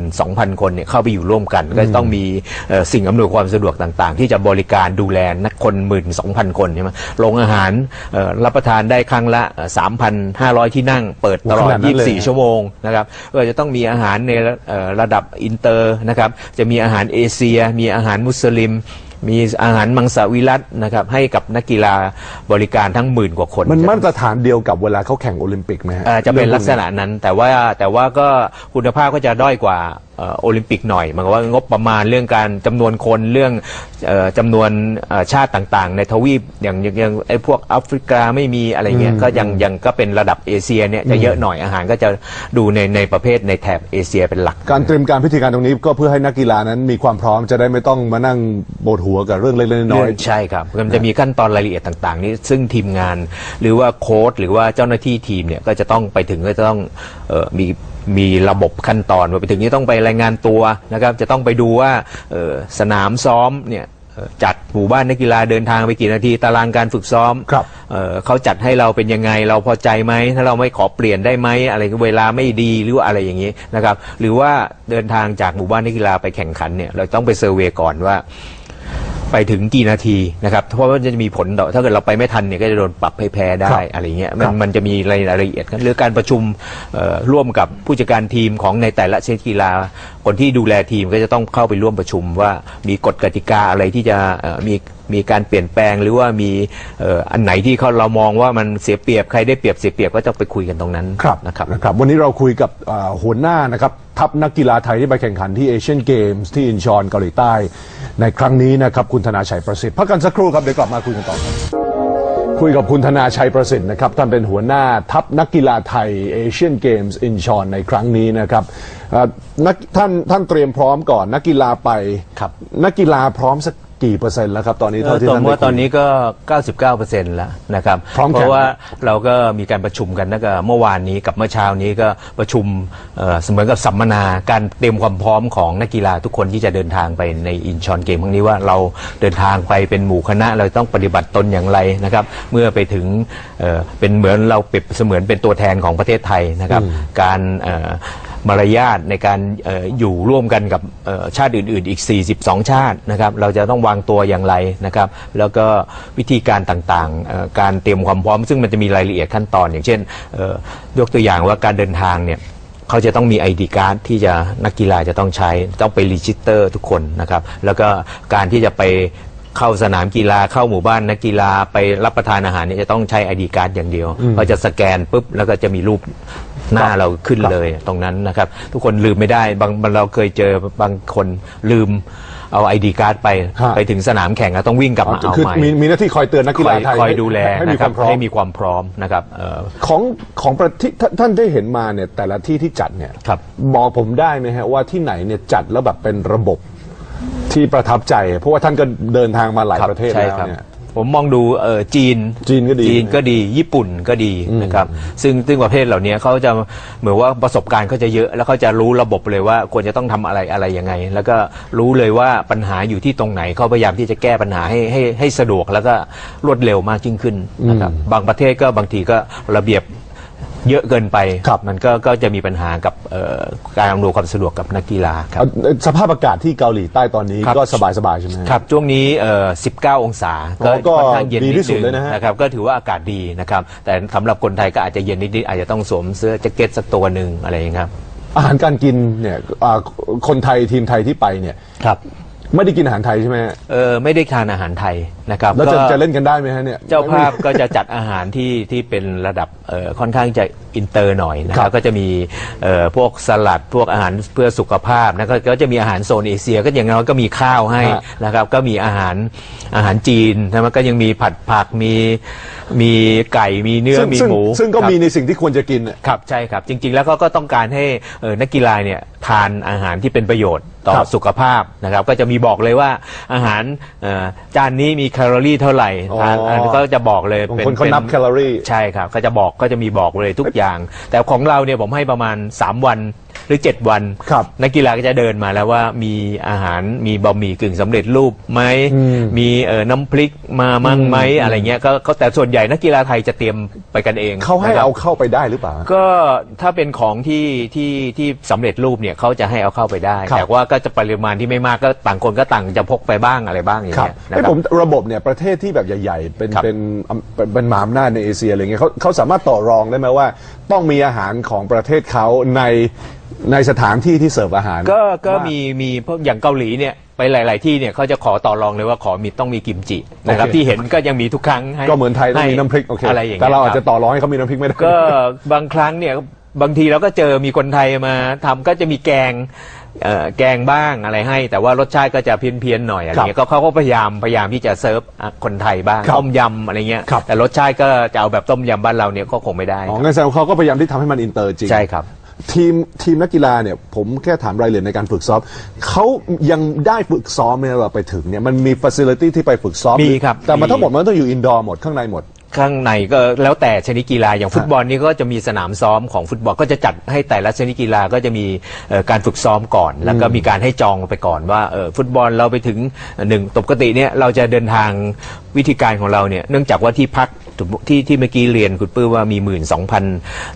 [SPEAKER 2] 12,000 คนเนี่ยเข้าไปอยู่ร่วมกัน ก็จะต้องมีเอ่อสิ่งอำนวยความสะดวกต่างๆ ที่จะบริการดูแลนักคน 12,000 คนใช่ไหมโรงอาหารเอ่อรับประทานได้ครั้งละเอ่อ3,500 ที่นั่ง เปิดตลอด
[SPEAKER 1] ขนาดนั้นเลย
[SPEAKER 2] 24 ชั่วโมงนะครับก็จะต้องมีอาหารในระเอ่อระดับอินเตอร์นะครับจะมีอาหารเอเชีย มีอาหารมุสลิม มีอาหารมังสวิรัตนะครับให้กับนักกีฬาบริการทั้งหมื่นกว่าคน
[SPEAKER 1] มันมาตรฐานเดียวกับเวลาเขาแข่งโอลิมปิกไหมฮะ
[SPEAKER 2] เอ่อจะเป็น
[SPEAKER 1] รื่องพว
[SPEAKER 2] ลักษณะนั้นแต่ว่าแต่ว่าก็คุณภาพก็จะด้อยกว่าเอ่อ โอลิมปิกหน่อยหมายความว่างบประมาณเรื่องการจำนวนคนเรื่องเอ่อจำนวนเอ่อชาติต่างๆ ในทวีปอย่างอย่างอย่างไอ้พวกแอฟริกาไม่มีอะไรเงี้ยก็ยังยังก็เป็นระดับเอเชียเนี่ยจะเยอะหน่อยอาหารก็จะดูในในประเภทในแถบเอเชียเป็นหลัก
[SPEAKER 1] การเตรียมการพิธีการตรงนี้ก็เพื่อให้นักกีฬานั้นมีความพร้อมจะได้ไม่ต้องมานั่งปวดหัวกับเรื่องเล็กๆน้อย
[SPEAKER 2] ใช่ครับมันจะมีขั้นตอนรายละเอียดต่างๆ นี้ซึ่งทีมงาน หรือว่าโค้ชหรือว่าเจ้าหน้าที่ทีมเนี่ยก็จะต้องไปถึงก็จะต้องเออมี มีระบบขั้นตอนว่าไปถึงนี่ต้องไปรายงานตัวนะครับจะต้องไปดูว่าเอ่อสนามซ้อมเนี่ยเอ่อจัดหมู่บ้านนักกีฬาเดินทางไปกี่นาทีตารางการฝึกซ้อม
[SPEAKER 1] ครับ
[SPEAKER 2] เอ่อเขาจัดให้เราเป็นยังไงเราพอใจไหมถ้าเราไม่ขอเปลี่ยนได้ไหมอะไรเวลาไม่ดีหรือว่าอะไรอย่างนี้นะครับหรือว่าเดินทางจากหมู่บ้านนักกีฬาไปแข่งขันเนี่ยเราต้องไปเซอร์เวย์ก่อนว่า ไปถึงกี่นาทีนะครับ เพราะว่าจะมีผลต่อถ้าเกิดเราไปไม่ทันเนี่ยก็จะโดนปรับให้แพ้ได้อะไรเงี้ยมันมันจะมีรายละเอียดกันหรือการประชุมเอ่อร่วมกับผู้จัดการทีมของในแต่ละชนิดกีฬา คนที่ดูแลทีมก็จะต้องเข้าไปร่วมประชุมว่ามีกฎกติกาอะไรที่จะเอ่อมีมีการเปลี่ยนแปลงหรือว่ามีเอ่ออันไหนที่เขาเรามองว่ามันเสียเปรียบใครได้เปรียบเสียเปรียบก็ต้องไปคุยกันตรงนั้น
[SPEAKER 1] ครับ
[SPEAKER 2] นะครับ
[SPEAKER 1] นะครับ วันนี้เราคุยกับอ่าหัวหน้านะครับ ทัพนักกีฬาไทยที่ไปแข่งขันที่เอเชียนเกมส์ที่อินชอนเกาหลีใต้ ในครั้งนี้นะครับ คุณธนาชัยประสิทธิ์พักกันสักครู่ครับ เดี๋ยวกลับมาคุยกันต่อครับคุยกับคุณธนาชัยประสิทธิ์นะครับท่านเป็นหัวหน้าทัพนักกีฬาไทยเอเชียนเกมส์อินชอนในครั้งนี้นะครับอ่านักท่านท่านเตรียมพร้อมก่อนนักกีฬาไป
[SPEAKER 2] ครับ
[SPEAKER 1] นักกีฬาพร้อมสัก กี่เปอร์เซ็นต์แล้วครับตอนนี้
[SPEAKER 2] เอ
[SPEAKER 1] เท่า
[SPEAKER 2] อ
[SPEAKER 1] ที่
[SPEAKER 2] ตร
[SPEAKER 1] ท่าน
[SPEAKER 2] ง
[SPEAKER 1] ได้
[SPEAKER 2] ว่า
[SPEAKER 1] คุย
[SPEAKER 2] ตอนนี้ก็ 99%แล้วนะครับ
[SPEAKER 1] พร้อมแข่ง
[SPEAKER 2] เพราะว่าเราก็มีการประชุมกันตั้งแต่เมื่อวานนี้กับเมื่อเช้านี้ก็ประชุมเอ่อเสมือนกับสัมมนาการเตรียมความพร้อมของนักกีฬาทุกคนที่จะเดินทางไปในอินชอนเกมครั้งนี้ว่าเราเดินทางไปเป็นหมู่คณะเราต้องปฏิบัติตนอย่างไรนะครับเมื่อไปถึงเอ่อเป็นเหมือนเราเปรียบเสมือนเป็นตัวแทนของประเทศไทยนะครับการเอ่อ มารยาทในการเอออยู่ร่วมกันกับเอ่อชาติอื่น ๆ อีก 42 ชาตินะครับ เราจะต้องวางตัวอย่างไรนะครับ แล้วก็วิธีการต่างๆเอ่อการเตรียมความพร้อม ซึ่งมันจะมีรายละเอียดขั้นตอน อย่างเช่นเอ่อยกตัวอย่างว่าการเดินทางเนี่ยเขาจะต้องมี ID การ์ดที่จะนักกีฬาจะต้องใช้ต้องไปรีจิสเตอร์ทุกคนนะครับ แล้วก็การที่จะไปเข้าสนามกีฬาเข้าหมู่บ้านนักกีฬาไปรับประทานอาหารเนี่ยจะต้องใช้ ID การ์ดอย่างเดียวเขาจะสแกนปุ๊บแล้วก็จะมีรูป หน้าเราขึ้นเลยตรงนั้นนะครับ ทุกคนลืมไม่ได้บางบางเราเคยเจอบางคนลืมเอา ID การ์ดไป
[SPEAKER 1] ฮะ
[SPEAKER 2] ไปถึงสนามแข่งแล้วต้องวิ่งกลับมาเอา
[SPEAKER 1] คือ
[SPEAKER 2] ใหม่
[SPEAKER 1] มีมีหน้าที่คอยเตือนนักกี
[SPEAKER 2] ค
[SPEAKER 1] ฬา
[SPEAKER 2] อย
[SPEAKER 1] ไทย
[SPEAKER 2] คอยดูแล
[SPEAKER 1] ให้มี
[SPEAKER 2] นะ
[SPEAKER 1] ค
[SPEAKER 2] ครั
[SPEAKER 1] วา
[SPEAKER 2] บ
[SPEAKER 1] มพร้อม
[SPEAKER 2] ให้มีความพร้อมนะครับเอ่อ
[SPEAKER 1] ของของประที่ท่านท่านได้เห็นมาเนี่ยแต่ละที่ที่จัดเนี่ย
[SPEAKER 2] ครับ
[SPEAKER 1] บอกผมได้ไหมฮะว่าที่ไหนเนี่ยจัดแล้วแบบเป็นระบบที่ประทับใจ เพราะว่าท่านก็เดินทางมาหลาย
[SPEAKER 2] ครับ
[SPEAKER 1] ประเทศ
[SPEAKER 2] ใช่
[SPEAKER 1] แล้ว
[SPEAKER 2] ครับ
[SPEAKER 1] เนี่ย
[SPEAKER 2] ผมมองดูเออจีน
[SPEAKER 1] จีนก็ดี
[SPEAKER 2] จีนก็ดีญี่ปุ่นก็ดีนะครับซึ่งซึ่งประเภทเหล่านี้เขาจะเหมือนว่าประสบการณ์เขาจะเยอะแล้วเขาจะรู้ระบบเลยว่าควรจะต้องทำอะไรอะไรยังไง แล้วก็รู้เลยว่าปัญหาอยู่ที่ตรงไหนเขาพยายามที่จะแก้ปัญหาให้ให้ให้สะดวกแล้วก็รวดเร็วมากยิ่งขึ้นนะครับบางประเทศก็บางทีก็ระเบียบ เยอะเกินไป
[SPEAKER 1] ครับ
[SPEAKER 2] มันก็ก็จะมีปัญหากับเอ่อการอำนวยความสะดวกกับนักกีฬาครับ
[SPEAKER 1] เอาสภาพอากาศที่เกาหลีใต้ตอนนี้
[SPEAKER 2] ครับ
[SPEAKER 1] ก็สบายสบายๆใช่ไหมฮะ
[SPEAKER 2] ครับช่วงนี้เอ่อ19 องศา
[SPEAKER 1] อ๋อก็
[SPEAKER 2] ค่อนข้างเย็น
[SPEAKER 1] ดี
[SPEAKER 2] นิ
[SPEAKER 1] ที่
[SPEAKER 2] ด
[SPEAKER 1] สุด
[SPEAKER 2] นึง
[SPEAKER 1] เลยนะฮะ
[SPEAKER 2] นะครับก็ถือว่าอากาศดีนะครับ แต่สำหรับคนไทยก็อาจจะเย็นนิดๆอาจจะต้องสวมเสื้อแจ็คเก็ตสักตัวหนึ่งอะไรอย่างเงี้ยครับ
[SPEAKER 1] อาหารการกินเนี่ยอ่าคนไทยทีมไทยที่ไปเนี่ย
[SPEAKER 2] ครับ
[SPEAKER 1] ไม่ได้กินอาหารไทยใช่ไหมฮะ
[SPEAKER 2] เออไม่ได้ทานอาหารไทย นะครับ
[SPEAKER 1] แล้วจะ
[SPEAKER 2] ก็
[SPEAKER 1] จะเล่นกันได้ไหมฮะเนี่ย
[SPEAKER 2] เจ้าภาพก็จะจัดอาหารที่ที่เป็นระดับเอ่อค่อนข้างจะอินเตอร์หน่อยนะค
[SPEAKER 1] ครั
[SPEAKER 2] รับบก็จะมีเอ่อพวกสลัดพวกอาหารเพื่อสุขภาพนะก็ก็จะมีอาหารโซนเอเชีย ก็อย่างน้อยก็มีข้าวให้
[SPEAKER 1] ฮะ
[SPEAKER 2] นะครับก็มีอาหารอาหารจีนนะมันก็ยังมีผัดผักมีมีไก่มีเนื้อ
[SPEAKER 1] ซึ่ง
[SPEAKER 2] มี
[SPEAKER 1] ซึ่ง
[SPEAKER 2] หมู
[SPEAKER 1] ซึ่งก็
[SPEAKER 2] ครับ
[SPEAKER 1] มีในสิ่งที่ควรจะกินน่ะ
[SPEAKER 2] ครับใช่ครับจริงๆแล้วก็ก็ต้องการให้เอ่อนักกีฬาเนี่ยทานอาหารที่เป็นประโยชน์ต่อ
[SPEAKER 1] ครับ
[SPEAKER 2] สุขภาพนะครับก็จะมีบอกเลยว่าอาหารเอ่อจานนี้มีแคลอรี่เท่าไหร่
[SPEAKER 1] อ๋อ
[SPEAKER 2] ทานอันนี้ก็จะบอกเลย
[SPEAKER 1] บางคนเขานับแคลอรี่
[SPEAKER 2] ใช่ครับก็จะบอกก็จะมีบอกเลยทุกอย่าง แต่ของเราเนี่ยผมให้ประมาณ 3 วัน หรือ 7 วัน
[SPEAKER 1] ครับ
[SPEAKER 2] นักกีฬาก็จะเดินมาแล้วว่ามีอาหารมีบะหมี่กึ่งสำเร็จรูปไหมมีเอ่อน้ำพริกมามั่งไหมอะไรเงี้ยก็ก็แต่ส่วนใหญ่นักกีฬาไทยจะเตรียมไปกันเอง
[SPEAKER 1] เขาให้
[SPEAKER 2] นะครับ
[SPEAKER 1] เอาเข้าไปได้หรือเปล่า
[SPEAKER 2] ก็ถ้าเป็นของที่ที่ที่สำเร็จรูปเนี่ยเขาจะให้เอาเข้าไปได้
[SPEAKER 1] ครับ
[SPEAKER 2] แต่ว่าก็จะปริมาณที่ไม่มากก็ต่างคนก็ต่างจะพกไปบ้างอะไรบ้างอย่าง
[SPEAKER 1] ครับ
[SPEAKER 2] เงี้ยนะ
[SPEAKER 1] ไอ้
[SPEAKER 2] ครั
[SPEAKER 1] ผ
[SPEAKER 2] บ
[SPEAKER 1] มระบบเนี่ยประเทศที่แบบใหญ่ ๆ เป็น
[SPEAKER 2] ครับ
[SPEAKER 1] เป็นอำเป็นเป็นมหาอำนาจในเอเชียอะไรเงี้ยเขาเขาสามารถต่อรองได้ไหมว่า ต้องมีอาหารของประเทศเขาในในสถานที่ที่เสิร์ฟอาหาร
[SPEAKER 2] ก็ก็
[SPEAKER 1] ว่า
[SPEAKER 2] มีมีพวกอย่างเกาหลีเนี่ยไปหลาย ๆ ที่เนี่ยเขาจะขอต่อรองเลยว่าขอมีต้องมีกิมจินะครับ
[SPEAKER 1] โอเค
[SPEAKER 2] ที่เห็นก็ยังมีทุกครั้งให้
[SPEAKER 1] ก็เหมือนไทยต้องมี
[SPEAKER 2] ให้
[SPEAKER 1] น้ำพริกโอเค
[SPEAKER 2] อะไรอย่าง
[SPEAKER 1] แต่
[SPEAKER 2] เงี้ย
[SPEAKER 1] เราอาจ
[SPEAKER 2] ค
[SPEAKER 1] จะ
[SPEAKER 2] บ
[SPEAKER 1] ต่อรองให้เขามีน้ำพริกไม่ได้
[SPEAKER 2] ก็บางครั้งเนี่ยบางทีเราก็เจอมีคนไทยมาทำก็จะมีแกง เอ่อแกงบ้างอะไรให้ แต่ว่ารสชาติก็จะเพี้ยนเพียนๆหน่อยอะไรเงี้ยก็เขาก็พยายามพยายามที่จะเซิร์ฟอะคนไทยบ้าง
[SPEAKER 1] ครับ
[SPEAKER 2] ต้มยำอะไรเงี้ย
[SPEAKER 1] ครับ
[SPEAKER 2] แต่รสชาติก็จะเอาแบบต้มยำบ้านเราเนี่ยก็คงไม่ได้
[SPEAKER 1] อ๋องั้นแสดงว่าเขาก็พยายามที่ทำให้มันอินเตอร์จริง
[SPEAKER 2] ใช่ครับ
[SPEAKER 1] ทีมทีมนักกีฬาเนี่ยผมแค่ถามรายละเอียดในการฝึกซ้อมเขายังได้ฝึกซ้อมไหมเราไปถึงเนี่ยมันมีฟัซิลิตี้ที่ไปฝึกซ้อม
[SPEAKER 2] มีครับ
[SPEAKER 1] แต่มัน
[SPEAKER 2] มี
[SPEAKER 1] ทั้งหมดมันต้องอยู่อินดอร์หมดข้างในหมด
[SPEAKER 2] ข้างในก็แล้วแต่ชนิดกีฬาอย่างฟุตบอลนี่ก็จะมีสนามซ้อมของฟุตบอลก็จะจัดให้แต่ละชนิดกีฬาก็จะมีเอ่อการฝึกซ้อมก่อน แล้วก็มีการให้จองไปก่อนว่าเออฟุตบอลเราไปถึงหนึ่งปกติเนี่ยเราจะเดินทางวิธีการของเราเนี่ยเนื่องจากว่าที่พักที่ที่เมื่อกี้เรียนคุณปื้มว่ามีหมื่นสองพัน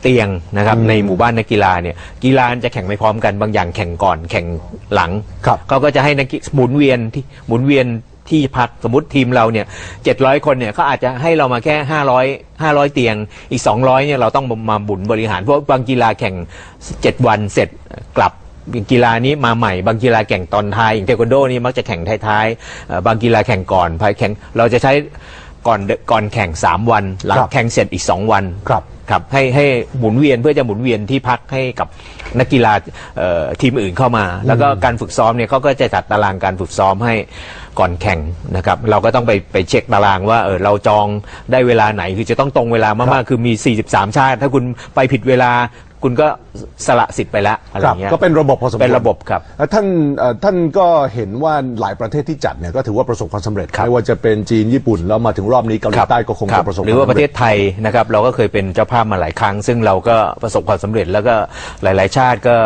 [SPEAKER 2] เตียงนะครับในหมู่บ้านนักกีฬาเนี่ยกีฬาจะแข่งไม่พร้อมกันบางอย่างแข่งก่อนแข่งหลัง
[SPEAKER 1] ครับ
[SPEAKER 2] เขาก็จะให้นักกีหมุนเวียนที่หมุนเวียน ที่พักสมมติทีมเราเนี่ยเจ็ดร้อยคนเนี่ยเขาอาจจะให้เรามาแค่ห้าร้อยห้าร้อยเตียงอีกสองร้อยเนี่ยเราต้องมาบุนบริหาร เพราะบางกีฬาแข่งเจ็ดวันเสร็จกลับกีฬานี้มาใหม่ บางกีฬาแข่งตอนท้ายอย่างเทควันโดนี่มักจะแข่งท้ายๆบางกีฬาแข่งก่อนภายแข่งเราจะใช้ ก่อนก่อนแข่งสามวัน หลัง
[SPEAKER 1] ครับ
[SPEAKER 2] แข่งเสร็จอีกสองวัน
[SPEAKER 1] ครับ
[SPEAKER 2] ครับให้ให้หมุนเวียนเพื่อจะหมุนเวียนที่พักให้กับนักกีฬาเอ่อทีมอื่นเข้ามา แล้วก็การฝึกซ้อมเนี่ยเขาก็จะจัดตารางการฝึกซ้อมให้ก่อนแข่งนะครับ เราก็ต้องไปไปเช็คตารางว่าเออเราจองได้เวลาไหนคือจะต้องตรงเวลามากๆคือมี 43 ชาติ ถ้าคุณไปผิดเวลา คุณก็สละสิทธิ์ไปแล้วอะไร
[SPEAKER 1] ค
[SPEAKER 2] อ
[SPEAKER 1] รับ
[SPEAKER 2] ย่างเงี้ย
[SPEAKER 1] ก็เป็นระบบพอสมควร
[SPEAKER 2] เป็นระบบครับ
[SPEAKER 1] แล้วท่านเอ่อท่านก็เห็นว่าหลายประเทศที่จัดเนี่ยก็ถือว่าประสบความสำเร็จ
[SPEAKER 2] ครับ
[SPEAKER 1] ไม่ว่าจะเป็นจีนญี่ปุ่นแล้วมาถึงรอบนี้เกาหลีใต้ก็คง
[SPEAKER 2] ครั
[SPEAKER 1] จะประสบ
[SPEAKER 2] หรือว่า
[SPEAKER 1] ค
[SPEAKER 2] ป
[SPEAKER 1] ม
[SPEAKER 2] ระ
[SPEAKER 1] สำ
[SPEAKER 2] เท
[SPEAKER 1] เร็จ
[SPEAKER 2] ศไทยนะครับเราก็เคยเป็นเจ้าภาพมาหลายครั้ง ซึ่งเราก็ประสบความสำเร็จแล้วก็หลาย ๆ ชาติก็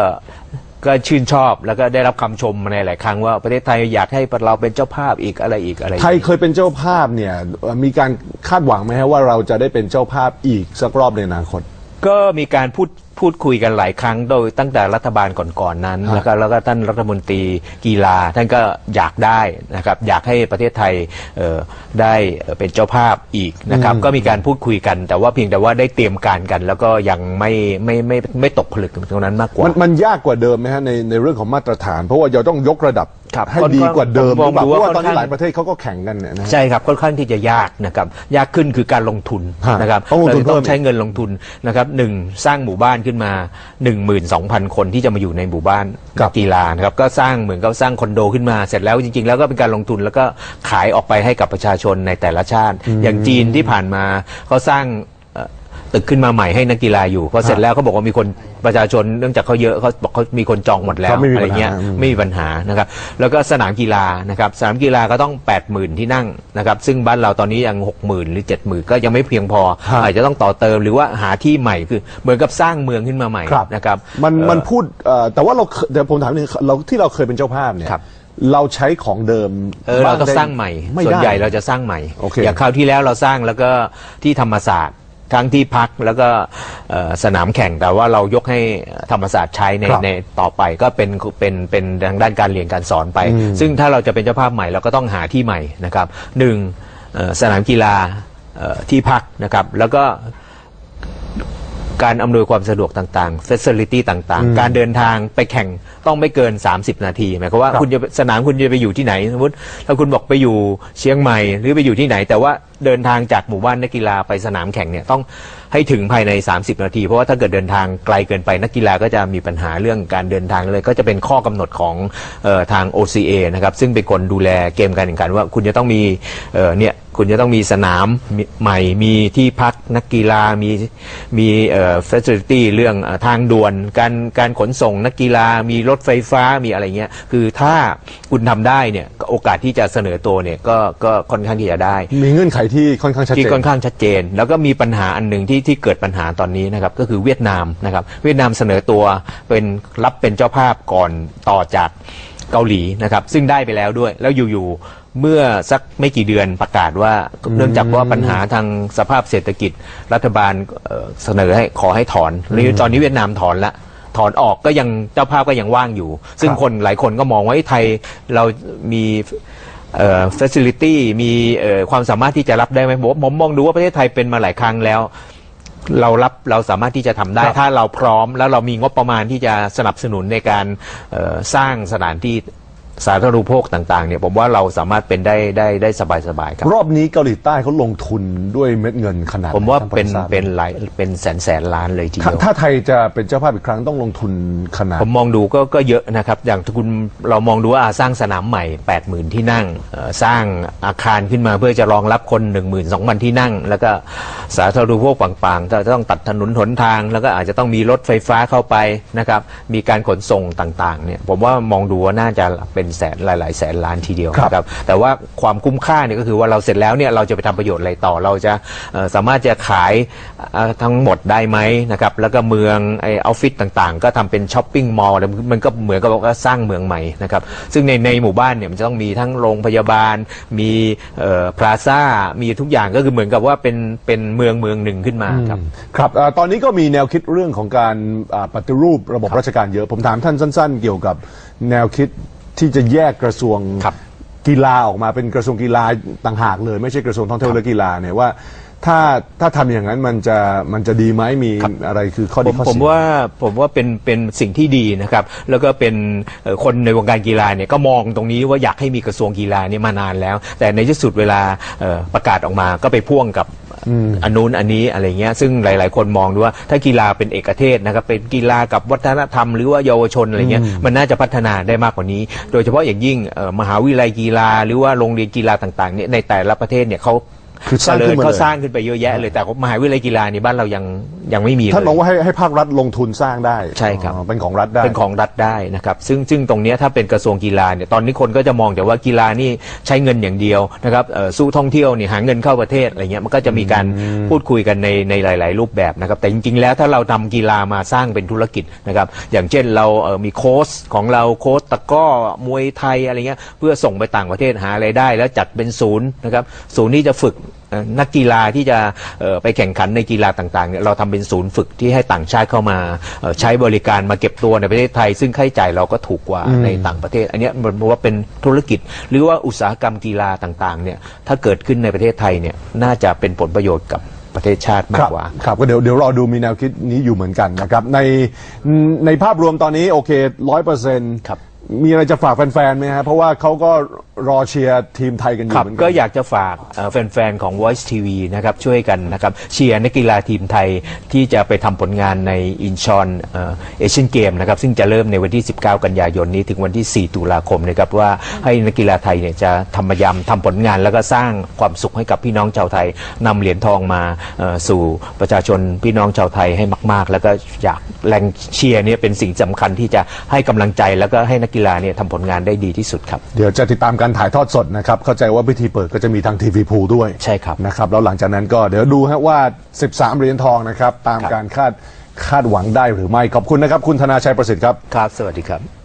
[SPEAKER 2] ก็ชื่นชอบแล้วก็ได้รับคำชมมาในหลายครั้งว่าประเทศไทยอยากให้เราเป็นเจ้าภาพอีกอะไรอีกอะไรอีก
[SPEAKER 1] ไทยเคยเป็นเจ้าภาพเนี่ยเอ่อมีการคาดหวังไหมฮะว่าเราจะได้เป็นเจ้าภาพอีกสักรอบในอนาคต
[SPEAKER 2] ก็มีการพูดพูดคุยกันหลายครั้ง โดยตั้งแต่รัฐบาลก่อนๆนั้น
[SPEAKER 1] ฮะ
[SPEAKER 2] แล้วก็แล้วก็ท่านรัฐมนตรีกีฬา ท่านก็อยากได้นะครับอยากให้ประเทศไทยเอ่อได้เอ่อเป็นเจ้าภาพอีกนะครับก็มีการพูดคุยกัน แต่ว่าเพียงแต่ว่าได้เตรียมการกัน แล้วก็ยังไม่ไม่ไม่ไม่ไม่ตกผลึกตรงนั้นมากกว่า
[SPEAKER 1] มันมันยากกว่าเดิมไหมฮะในในเรื่องของมาตรฐาน เพราะว่าเราต้องยกระดับ
[SPEAKER 2] ครับ
[SPEAKER 1] ให้ดีกว่าเดิม
[SPEAKER 2] ผมมอง
[SPEAKER 1] หรือเปล่า
[SPEAKER 2] ดู
[SPEAKER 1] เพ
[SPEAKER 2] ว่า
[SPEAKER 1] ราะว่าตอนนี้
[SPEAKER 2] ค่อนข้าง
[SPEAKER 1] หลายประเทศเขาก็แข่งกันเนี่ยนะฮะ
[SPEAKER 2] ใช่ครับค่อนข้างที่จะยากนะครับยากขึ้นคือการลงทุน
[SPEAKER 1] ฮะ
[SPEAKER 2] นะครับ
[SPEAKER 1] ต้องลงทุน
[SPEAKER 2] เราจะต้อ
[SPEAKER 1] เพิ่
[SPEAKER 2] ง
[SPEAKER 1] ม
[SPEAKER 2] ใช้เงินลงทุนนะครับหนึ่งสร้างหมู่บ้านขึ้นมา 12,000 คนที่จะมาอยู่ในหมู่บ้าน
[SPEAKER 1] ครับ
[SPEAKER 2] กีฬานะครับก็สร้างเหมือนกับสร้างคอนโดขึ้นมาเสร็จแล้วจริง ๆ แล้วก็เป็นการลงทุนแล้วก็ขายออกไปให้กับประชาชนในแต่ละชาติ อย่างจีนที่ผ่านมาเขาสร้างเอ่อ ตึกขึ้นมาใหม่ให้นักกีฬาอยู่พอเสร็จแล้วเขาบอกว่ามีคนประชาชนเนื่องจากเขาเยอะเขาบอกเขามีคนจองหมดแล้ว
[SPEAKER 1] เขาไม่มี
[SPEAKER 2] อะไร
[SPEAKER 1] ปัญหา
[SPEAKER 2] เงี้ย
[SPEAKER 1] อืม
[SPEAKER 2] ไม่มีปัญหานะครับแล้วก็สนามกีฬานะครับสนามกีฬาก็ต้อง 8 0,000 ที่นั่งนะครับซึ่งบ้านเราตอนนี้ยัง 60,000 หรือ 70,000 ก็ยังไม่เพียงพอ
[SPEAKER 1] ฮะ
[SPEAKER 2] อาจจะต้องต่อเติมหรือว่าหาที่ใหม่คือเหมือนกับสร้างเมืองขึ้นมาใหม่
[SPEAKER 1] ครับ
[SPEAKER 2] นะครับ
[SPEAKER 1] มัน
[SPEAKER 2] เอ่อ
[SPEAKER 1] มันพูดเอ่อแต่ว่าเราเคยแต่ผมถามนิดนึงเราที่เราเคยเป็นเจ้าภาพเนี่ย
[SPEAKER 2] ครับ
[SPEAKER 1] เราใช้ของเดิม
[SPEAKER 2] เออเราต้อง
[SPEAKER 1] ได้
[SPEAKER 2] สร้างใหม่
[SPEAKER 1] ไม่
[SPEAKER 2] ส่วน
[SPEAKER 1] ได้
[SPEAKER 2] ใหญ่เราจะสร้างใหม่
[SPEAKER 1] โอเค
[SPEAKER 2] อย่างคราวที่แล้วเราสร้างแล้วก็ที่ธรรมศาสตร์ ทั้งที่พักแล้วก็เอ่อสนามแข่งแต่ว่าเรายกให้ธรรมศาสตร์ใช้ใน
[SPEAKER 1] ครับ
[SPEAKER 2] ในต่อไปก็เป็นเป็นเป็นทางด้านการเรียนการสอนไปซึ่งถ้าเราจะเป็นเจ้าภาพใหม่เราก็ต้องหาที่ใหม่นะครับหนึ่งเอ่อสนามกีฬาเอ่อที่พักนะครับแล้วก็ การอำนวยความสะดวกต่างๆ facility ต่างๆ การเดินทางไปแข่งต้องไม่เกิน 30 นาทีหมายความว่า
[SPEAKER 1] ครับ
[SPEAKER 2] คุณจะสนามคุณจะไปอยู่ที่ไหนสมมติถ้าคุณบอกไปอยู่เชียงใหม่หรือไปอยู่ที่ไหน แต่ว่าเดินทางจากหมู่บ้านนักกีฬาไปสนามแข่งเนี่ยต้อง ให้ถึงภายใน 30 นาที เพราะว่าถ้าเกิดเดินทางไกลเกินไปนักกีฬาก็จะมีปัญหาเรื่องการเดินทางเลย ก็จะเป็นข้อกำหนดของออทาง OCA นะครับซึ่งเป็นคนดูแลเกมการแข่งขันว่าคุณจะต้องมีเเนี่ยคุณจะต้องมีสนามใหม่ มีที่พักนักกีฬา มีมีเอ่อ facility เรื่องอทางด่วน การการขนส่งนักกีฬา มีรถไฟฟ้า มีอะไรเงี้ย คือถ้าคุณทำได้เนี่ย โอกาสที่จะเสนอตัวเนี่ยก็ก็ค่อนข้างที่จะได้
[SPEAKER 1] มีเงื่อนไขที่ค่อนข้างชัดเจ
[SPEAKER 2] ที่
[SPEAKER 1] น
[SPEAKER 2] ค่อนข้างชัดเจน แล้วก็มีปัญหาอันหนึ่งที่ที่เกิดปัญหาตอนนี้นะครับก็คือเวียดนามนะครับเวียดนามเสนอตัวเป็นรับเป็นเจ้าภาพก่อนต่อจากเกาหลีนะครับซึ่งได้ไปแล้วด้วยแล้วอยู่ๆเมื่อสักไม่กี่เดือนประกาศว่าเนื่องจากว่าปัญหาทางสภาพเศรษฐกิจรัฐบาลเอ่อเสนอให้ขอให้ถอนแล้วตอนนี้เวียดนามถอนละ ถอนออกก็ยังเจ้าภาพก็ยังว่างอยู่ ซึ่ง
[SPEAKER 1] ครับ
[SPEAKER 2] คนหลายคนก็มองว่าเอ้ยไทยเรามีเอ่อ facility มีเอ่อความสามารถที่จะรับได้ไหมผมผมมองดูว่าประเทศไทยเป็นมาหลายครั้งแล้ว เรารับเราสามารถที่จะทำได้
[SPEAKER 1] ครับ
[SPEAKER 2] ถ้าเราพร้อมแล้วเรามีงบประมาณที่จะสนับสนุนในการเอ่อสร้างสถานที่ สาธารณูปโภคต่างๆเนี่ยผมว่าเราสามารถเป็นได้ได้ได้สบายๆครับ
[SPEAKER 1] รอบนี้เกาหลีใต้เขาลงทุนด้วยเม็ดเงินขนาดไหน
[SPEAKER 2] ผมว่า
[SPEAKER 1] ท่พอ
[SPEAKER 2] เป็น
[SPEAKER 1] จะทรบ
[SPEAKER 2] เป็นหลายเป็นแสนแสนล้านเลยที
[SPEAKER 1] ถ้า
[SPEAKER 2] เดียว
[SPEAKER 1] ถ้าไทยจะเป็นเจ้าภาพอีกครั้งต้องลงทุนขนาด
[SPEAKER 2] ผมมองดูก็ก็เยอะนะครับ อย่างที่คุณเรามองดูว่าอ่าสร้างสนามใหม่ 80,000 ที่นั่งเอ่อสร้างอาคารขึ้นมาเพื่อจะรองรับคน 12,000 ที่นั่ง แล้วก็สาธารณูปโภคต่างๆจะต้องตัดถนนหนทาง แล้วก็อาจจะต้องมีรถไฟฟ้าเข้าไปนะครับมีการขนส่งต่างๆเนี่ยผมว่ามองดูว่าน่าจะเป็นแสนหลาย ๆ แสนล้านทีเดียว
[SPEAKER 1] ครับ
[SPEAKER 2] นะครับแต่ว่าความคุ้มค่าเนี่ยก็คือว่าเราเสร็จแล้วเนี่ยเราจะไปทำประโยชน์อะไรต่อเราจะเอ่อสามารถจะขายเอ่อทั้งหมดได้ไหมนะครับแล้วก็เมืองไอออฟฟิศต่างๆ ก็ทำเป็นช้อปปิ้งมอลล์แล้วมันก็เหมือนกับว่าสร้างเมืองใหม่นะครับซึ่งในในหมู่บ้านเนี่ยมันจะต้องมีทั้งโรงพยาบาล มีพลาซ่ามีทุกอย่างก็คือเหมือนกับว่าเป็นเป็นเมืองเมืองหนึ่งขึ้นมาครับ
[SPEAKER 1] ครับเอ่อตอนนี้ก็มีแนวคิดเรื่องของการอ่าปฏิรูประบบราชการเยอะ ผมถามท่านสั้น ๆ เกี่ยวกับแนวคิด ที่จะแยกกระทรวง
[SPEAKER 2] ครับ
[SPEAKER 1] กีฬาออกมาเป็นกระทรวงกีฬาต่างหากเลย ไม่ใช่กระทรวงท่องเที่ยวและกีฬาเนี่ยว่า ถ้าถ้าทำอย่างนั้นมันจะมันจะดีไหมมีอะไรคือข้อ
[SPEAKER 2] ผ
[SPEAKER 1] ดี
[SPEAKER 2] ม
[SPEAKER 1] ข้อ
[SPEAKER 2] ผม
[SPEAKER 1] เสีย
[SPEAKER 2] ว่าผมว่าเป็นเป็นสิ่งที่ดีนะครับ แล้วก็เป็นเอ่อคนในวงการกีฬาเนี่ยก็มองตรงนี้ว่าอยากให้มีกระทรวงกีฬาเนี่ยมานานแล้ว แต่ในที่สุดเวลาเอ่อประกาศออกมาก็ไปพ่วงกับ อันนู้นอันนี้อะไรเงี้ยซึ่งหลาย ๆ คนมองดูว่าถ้ากีฬาเป็นเอกเทศนะครับเป็นกีฬากับวัฒนธรรมหรือว่าเยาวชนอะไรเงี้ยมันน่าจะพัฒนาได้มากกว่านี้ โดยเฉพาะอย่างยิ่งเอ่อมหาวิทยาลัยกีฬาหรือว่าโรงเรียนกีฬาต่าง ๆ เนี่ยในแต่ละประเทศเนี่ยเขา
[SPEAKER 1] คือสร้างขึ้นมาเลย
[SPEAKER 2] เขาสร้างขึ้นไปเยอะแยะเลยแต่มหาวิทยาลัยกีฬาในบ้านเรายังยังไม่มีเลย
[SPEAKER 1] ท่านมองว่าให้ให้ภาครัฐลงทุนสร้างได้
[SPEAKER 2] ใช่ครับ
[SPEAKER 1] อ๋อเป็นของรัฐได้
[SPEAKER 2] เป็นของรัฐได้นะครับซึ่งซึ่งตรงเนี้ยถ้าเป็นกระทรวงกีฬาเนี่ยตอนนี้คนก็จะมองแต่ว่ากีฬานี่ใช้เงินอย่างเดียวนะครับเอ่อสู้ท่องเที่ยวเนี่ยหาเงินเข้าประเทศอะไรเงี้ยมันก็จะมีการพูดคุยกันในในหลาย ๆ รูปแบบนะครับแต่จริง ๆ แล้วถ้าเราทำกีฬามาสร้างเป็นธุรกิจนะครับอย่างเช่นเราเอ่อมีโค้ชของเราโค้ชตะกร้อมวยไทยอะไรเงี้ยเพื่อส่งไปต่างประเทศหาไรายได้ แล้วจัดเป็นศูนย์นะครับศูนย์ที่จะฝึกเอ่อนักกีฬาที่จะเอ่อไปแข่งขันในกีฬาต่างๆเนี่ยเราทำเป็นศูนย์ฝึกที่ให้ต่างชาติเข้ามาเอ่อใช้บริการมาเก็บตัวในประเทศไทย ซึ่งค่าใช้จ่ายเราก็ถูกกว่าในต่างประเทศ อันเนี้ยมันบอกว่าเป็นธุรกิจ หรือว่าอุตสาหกรรมกีฬาต่างๆเนี่ยถ้าเกิดขึ้นในประเทศไทยเนี่ยน่าจะเป็นผลประโยชน์กับประเทศชาติมา
[SPEAKER 1] ค
[SPEAKER 2] ก
[SPEAKER 1] รับ
[SPEAKER 2] กว่า
[SPEAKER 1] ครับก็เดี๋ยวเดี๋ยวรอดูมีแนวคิดนี้อยู่เหมือนกันนะครับ ในในภาพรวมตอนนี้โอเคร้อยเปอร์เซ็นต์
[SPEAKER 2] ครับ
[SPEAKER 1] มีอะไรจะฝากแฟนๆไหมฮะเพราะว่าเขาก็รอเชียร์ทีมไทยกันอ
[SPEAKER 2] ค
[SPEAKER 1] ยู่
[SPEAKER 2] รับ
[SPEAKER 1] เหมือนกั
[SPEAKER 2] ก็อยากจะฝากเอ่อแฟน ๆ ของ Voice TV นะครับช่วยกันนะครับเชียร์นักกีฬาทีมไทยที่จะไปทำผลงานในอินชอนเอเชียนเกมนะครับซึ่งจะเริ่มในวันที่ 19 กันยายนนี้ถึงวันที่ 4 ตุลาคมนะครับว่าให้นักกีฬาไทยเนี่ยจะทำพยายามทำผลงาน แล้วก็สร้างความสุขให้กับพี่น้องชาวไทยนำเหรียญทองมาเอ่อสู่ประชาชนพี่น้องชาวไทยให้มาก ๆ แล้วก็อยากแรงเชียร์เนี่ยเป็นสิ่งสำคัญที่จะให้กำลังใจแล้วก็ให้นักกีฬาเนี่ยทำผลงานได้ดีที่สุดครับ
[SPEAKER 1] เดี๋ยวจะติดตามการถ่ายทอดสดนะครับ เข้าใจว่าพิธีเปิดก็จะมีทางทีวีพูด้วย
[SPEAKER 2] ใช่ครับ
[SPEAKER 1] นะครับ แล้วหลังจากนั้นก็เดี๋ยวดูฮะว่า 13 เหรียญทองนะครับ ตาม
[SPEAKER 2] ครับ
[SPEAKER 1] การคาดคาดหวังได้หรือไม่ ขอบคุณนะครับ คุณธนาชัยประสิทธิ์ครับ
[SPEAKER 2] ครับ สวัสดีครับ